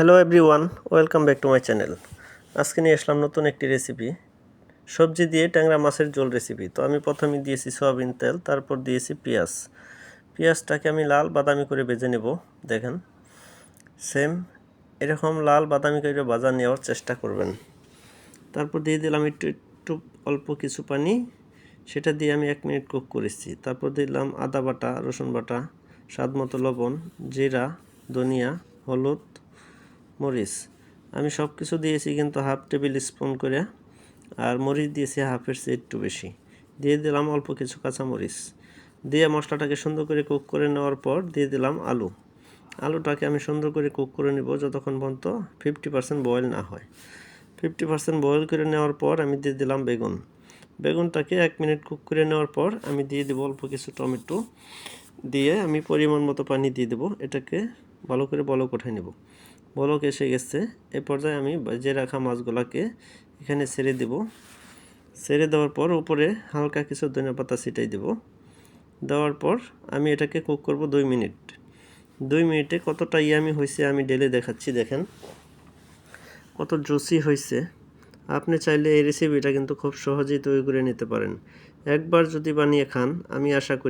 Hello everyone welcome back to my channel আজকে নিয়ে আসলাম নতুন একটি রেসিপি সবজি দিয়ে ট্যাংরা মাছের ঝোল রেসিপি তো আমি প্রথমে দিয়েছি সয়াবিন তেল, তারপর দিয়েছি পেঁয়াজ। পেঁয়াজটাকে আমি লাল বাদামি করে ভেজে নেব, দেখেন। সেম এরকম লাল বাদামি করে ভাজা নেওয়ার চেষ্টা করবেন। তারপর দিয়ে দিলাম একটু একটু অল্প কিছু পানি। সেটা দিয়ে আমি এক মিনিট কুক করেছি। তারপর দিলাম আদা বাটা, রসুন বাটা, স্বাদ মতো লবণ, জিরা, ধনিয়া, হলুদ মরিচ। আমি সব কিছু দিয়েছি কিন্তু হাফ টেবিল স্পুন করে, আর মরিচ দিয়েছি হাফের চেয়ে একটু বেশি। দিয়ে দিলাম অল্প কিছু কাঁচা মরিচ। দিয়ে মশলাটাকে সুন্দর করে কুক করে নেওয়ার পর দিয়ে দিলাম আলু। আলুটাকে আমি সুন্দর করে কুক করে নেব যতক্ষণ পর্যন্ত ফিফটি পার্সেন্ট বয়েল না হয়। ফিফটি পার্সেন্ট বয়েল করে নেওয়ার পর আমি দিয়ে দিলাম বেগুন। বেগুনটাকে এক মিনিট কুক করে নেওয়ার পর আমি দিয়ে দেবো অল্প কিছু টমেটো। দিয়ে আমি পরিমাণ মতো পানি দিয়ে দেবো। এটাকে ভালো করে বলক উঠাই নেব। বলক এসে গেছে। এ পর্যায়ে আমি ভেজে রাখা মাছগুলোকে এখানে ছেড়ে দেব। ছেড়ে দেওয়ার পর উপরে হালকা কিছু ধনে পাতা ছিটাই দেব। দেওয়ার পর আমি এটাকে কুক করব দুই মিনিট। দুই মিনিটে কতটা ইয়ামি হয়েছে আমি ডেলে দেখাচ্ছি, দেখেন। কত জুসি হয়েছে আপনি চাইলে এই রেসিপিটা কিন্তু খুব সহজেই তৈরি করে নিতে পারেন। একবার যদি বানিয়ে খান, আমি আশা করি